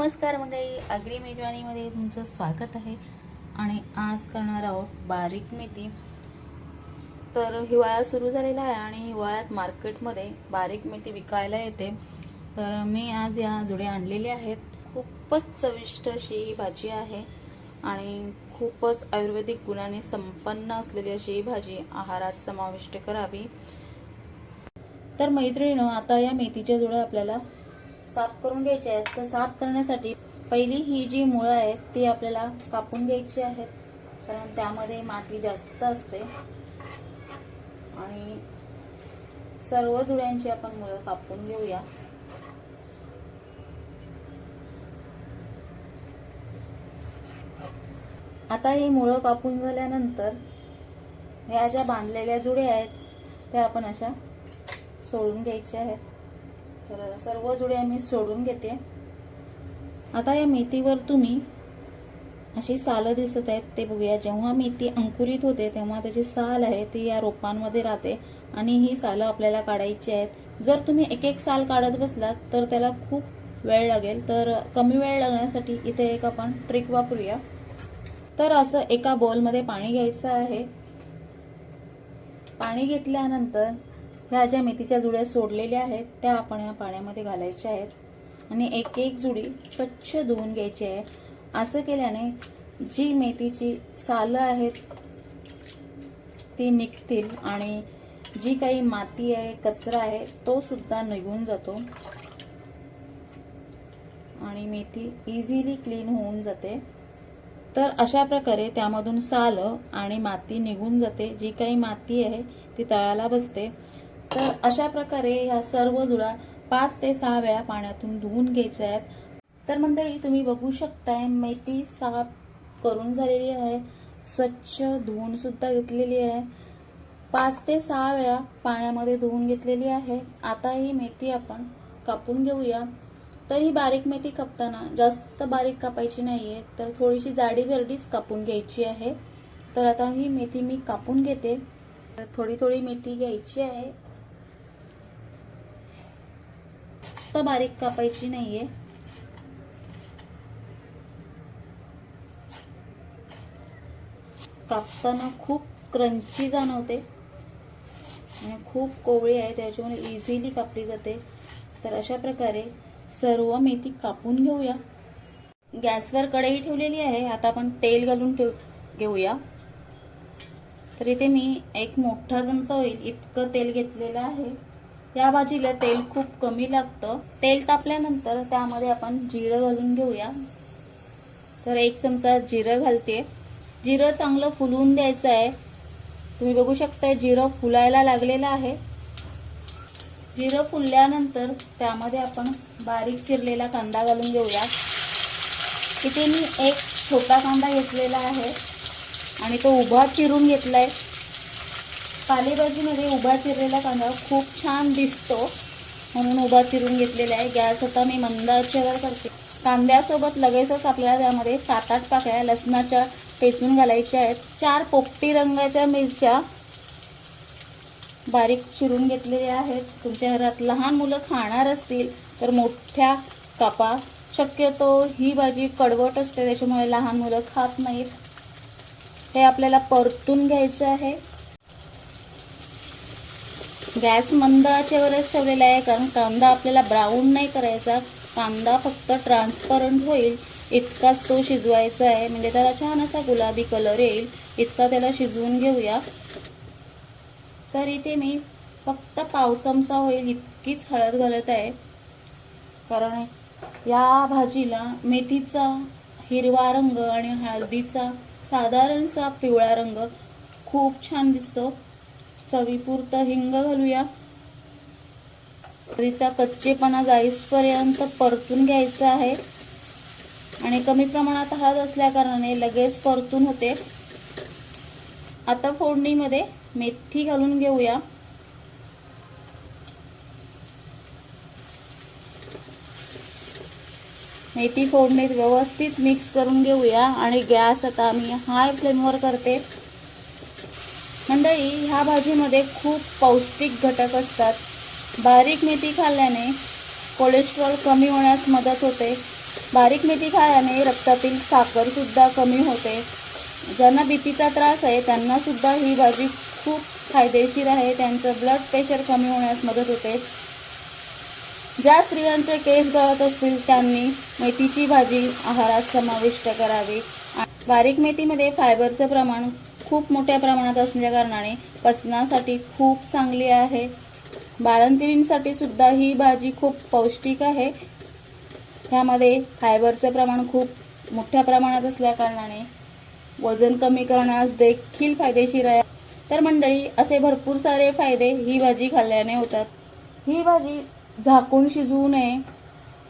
नमस्कार मंडळी अग्री मेजवानीमध्ये तुमचं स्वागत आहे. आणि आज करणार आहोत बारीक मेथी. तर हिवाळा सुरू झालेला आहे आणि हिवाळ्यात मार्केटमध्ये बारीक मेथी विकायला येते. तर मी आज या जुडे आणलेले आहेत. खूपच चविष्ट अशी ही भाजी आहे आणि खूपच आयुर्वेदिक गुणाने संपन्न असलेली अशी ही भाजी आहारात समाविष्ट करावी. तर मैत्रिणीनं आता या मेथीच्या जुळ्या आपल्याला साफ करून घ्यायचे आहेत. तर साफ करण्यासाठी पहिली ही जी मुळं आहेत ती आपल्याला कापून घ्यायची आहेत. कारण त्यामध्ये माती जास्त असते. आणि सर्व जुड्यांची आपण मुळं कापून घेऊया. आता ही मुळं कापून झाल्यानंतर ह्या ज्या बांधलेल्या जुड्या आहेत त्या आपण अशा सोडून घ्यायच्या आहेत. तर सर्व जुड्या मी सोडून घेते. आता या मेथीवर तुम्ही अशी सालं दिसत आहेत ते बघूया. जेव्हा मेथी अंकुरित होते तेव्हा त्याची साल आहे ती या रोपांमध्ये राहते आणि ही सालं आपल्याला काढायची आहेत. जर तुम्ही एक एक साल काढत बसलात तर त्याला खूप वेळ लागेल. तर कमी वेळ लागण्यासाठी इथे एक आपण ट्रिक वापरूया. तर असं एका बॉलमध्ये पाणी घ्यायचं आहे. पाणी घेतल्यानंतर ह्या ज्या मेथीच्या जुड्या सोडलेल्या आहेत त्या आपण या पाण्यामध्ये घालायच्या आहेत. आणि एक एक जुडी स्वच्छ धुवून घ्यायची आहे. असं केल्याने जी मेथीची सालं आहेत ती निघतील आणि जी काही माती आहे कचरा आहे तो सुद्धा निघून जातो. आणि मेथी इझिली क्लीन होऊन जाते. तर अशा प्रकारे त्यामधून साल आणि माती निघून जाते. जी काही माती आहे ती तळाला बसते. तर अशा प्रकारे ह्या सर्व जुळा पाच ते सहा वेळा पाण्यातून धुवून घ्यायच्या आहेत. तर मंडळी तुम्ही बघू शकताय मेथी साफ करून झालेली आहे. स्वच्छ धुवून सुद्धा घेतलेली आहे. पाच ते सहा वेळा पाण्यामध्ये धुवून घेतलेली आहे. आता ही मेथी आपण कापून घेऊया. तर ही बारीक मेथी कापताना जास्त बारीक कापायची नाहीये तर थोडीशी जाडी बेरडीच कापून घ्यायची आहे. तर आता ही मेथी मी कापून घेते. तर थोडी थोडी मेथी घ्यायची आहे. जास्त बारीक कापायची नाहीये. कापताना खूप क्रंची जाणवते. आणि खूप कोवळी आहे त्याच्यामुळे इझिली कापली जाते. तर अशा प्रकारे सर्व मेथी कापून घेऊया. गॅसवर कढई ठेवलेली आहे. आता आपण तेल घालून ठेव घेऊया. तर इथे मी एक मोठा चमचा होईल इतकं तेल घेतलेलं आहे. या भाजीला तेल खूप कमी लागतं. तेल तापल्यानंतर त्यामध्ये आपण जिरं घालून घेऊया. तर एक चमचा जिरं घालते. जिरं चांगलं फुलवून द्यायचं आहे. तुम्ही बघू शकता जिरं फुलायला लागलेलं आहे. जिरं फुलल्यानंतर त्यामध्ये आपण बारीक चिरलेला कांदा घालून घेऊया. इथे मी एक छोटा कांदा घेतलेला आहे आणि तो उभा चिरून घेतलाय. पालेभाजीमध्ये उभा चिरलेला कांदा खूप छान दिसतो. म्हणून उभा चिरून घेतलेला आहे. गॅस आता मी मंद आचेवर करते. कांद्यासोबत लगेचच आपल्याला त्यामध्ये सात आठ पाकळ्या लसणाच्या टेचून घालायच्या आहेत. चार पोपटी रंगाच्या मिरच्या बारीक चिरून घेतलेल्या आहेत. तुमच्या घरात लहान मुलं खाणार असतील तर मोठ्या कापा. शक्यतो ही भाजी कडवट असते त्याच्यामुळे लहान मुलं खात नाहीत. हे आपल्याला परतून घ्यायचं आहे. गॅस मंद आचेवरच ठेवलेला आहे कारण कांदा आपल्याला ब्राऊन नाही करायचा. कांदा फक्त ट्रान्सपरंट होईल इतकाच तो शिजवायचा आहे. म्हणजे त्याला छान असा गुलाबी कलर येईल इतका त्याला शिजवून घेऊया. तर इथे मी फक्त पाव चमचा होईल इतकीच हळद घालत आहे. कारण या भाजीला मेथीचा हिरवा रंग आणि हळदीचा साधारणसा पिवळा रंग खूप छान दिसतो. चवीपुरतं हिंग घालूया. हळदीचा कच्चेपणा जाईसपर्यंत परतून घ्यायचा आहे. आणि कमी प्रमाणात हळद असल्याकारणाने लगेच परतून होते. आता फोडणीमध्ये मेथी घालून घेऊया. मेथी फोडणीत व्यवस्थित मिक्स करून घेऊया आणि गॅस आता मी हाय फ्लेमवर करते. मंडळी ह्या भाजीमध्ये खूप पौष्टिक घटक असतात. बारीक मेथी खाल्ल्याने कोलेस्ट्रॉल कमी होण्यास मदत होते. बारीक मेथी खाल्याने रक्तातील साखरसुद्धा कमी होते. ज्यांना बीपीचा त्रास आहे त्यांनासुद्धा ही भाजी खूप फायदेशीर आहे. त्यांचं ब्लड प्रेशर कमी होण्यास मदत होते. ज्या स्त्रियांचे केस गळत असतील त्यांनी मेथीची भाजी आहारात समाविष्ट करावी. बारीक मेथीमध्ये फायबरचं प्रमाण खूप मोठ्या प्रमाणात असल्या कारणाने पचनासाठी खूप चांगली आहे. बाळंतिणींसाठी सुद्धा ही भाजी खूप पौष्टिक आहे. ह्यामध्ये फायबरचं प्रमाण खूप मोठ्या प्रमाणात असल्या कारणाने वजन कमी करण्यास देखील फायदेशीर आहे. तर मंडळी असे भरपूर सारे फायदे ही भाजी खाल्ल्याने होतात. ही भाजी झाकून शिजवू नये.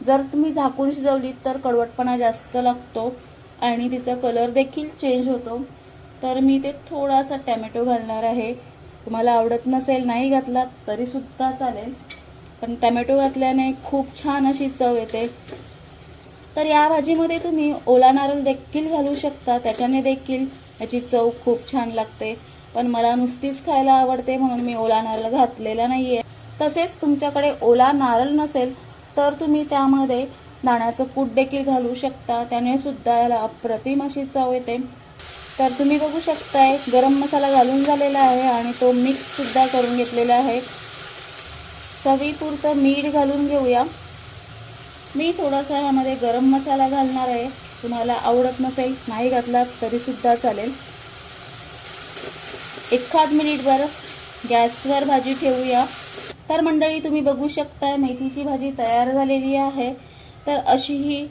जर तुम्ही झाकून शिजवली तर कडवटपणा जास्त लागतो आणि तिचा कलर देखील चेंज होतो. तर मी ते थोडासा टॅमॅटो घालणार आहे. तुम्हाला आवडत नसेल नाही घातला तरीसुद्धा चालेल. पण टॅमॅटो घातल्याने खूप छान अशी चव येते. तर या भाजीमध्ये तुम्ही ओला नारळ देखील घालू शकता. त्याच्याने देखील याची चव खूप छान लागते. पण मला नुसतीच खायला आवडते म्हणून मी ओला नारळ घातलेला नाही आहे तसेच तुमच्याकडे ओला नारळ नसेल तर तुम्ही त्यामध्ये दाण्याचं कूट देखील घालू शकता. त्याने सुद्धा याला अप्रतिम अशी चव येते. तर तुम्ही बघू शकताय गरम मसाला घालून झालेला आहे आणि तो मिक्स सुद्धा करून घेतलेला आहे. चवीपुरतं मीठ घालून घेऊया. मी थोडासा ह्यामध्ये गरम मसाला घालणार आहे. तुम्हाला आवडत नसेल नाही घातला तरीसुद्धा चालेल. एखाद मिनिटभर गॅसवर भाजी ठेवूया. तर मंडळी तुम्ही बघू शकता मेथीची भाजी तयार झालेली आहे. तर अशी ही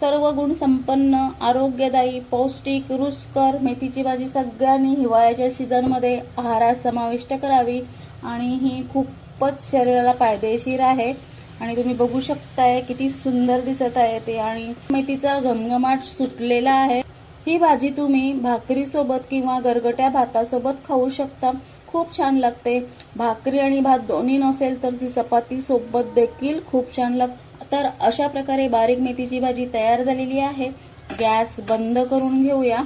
सर्व गुण संपन्न आरोग्यदायी पौष्टिक रुचकर मेथीची भाजी सगळ्यांनी हिवाळ्याच्या सीझनमध्ये आहारात समाविष्ट करावी आणि ही खूपच शरीराला फायदेशीर आहे. आणि तुम्ही बघू शकताय किती सुंदर दिसत आहे ते. आणि मेथीचा घमघमाट सुटलेला आहे. ही भाजी तुम्ही भाकरी सोबत किंवा गरगट्या भातासोबत खाऊ शकता. खूप छान लागते. भाकरी आणि भात दोन्ही नसेल तर ती चपाती सोबत देखील खूप छान लागते. तर अशा प्रकारे बारीक मेथीची भाजी तयार झालेली आहे. गॅस बंद करून घेऊया.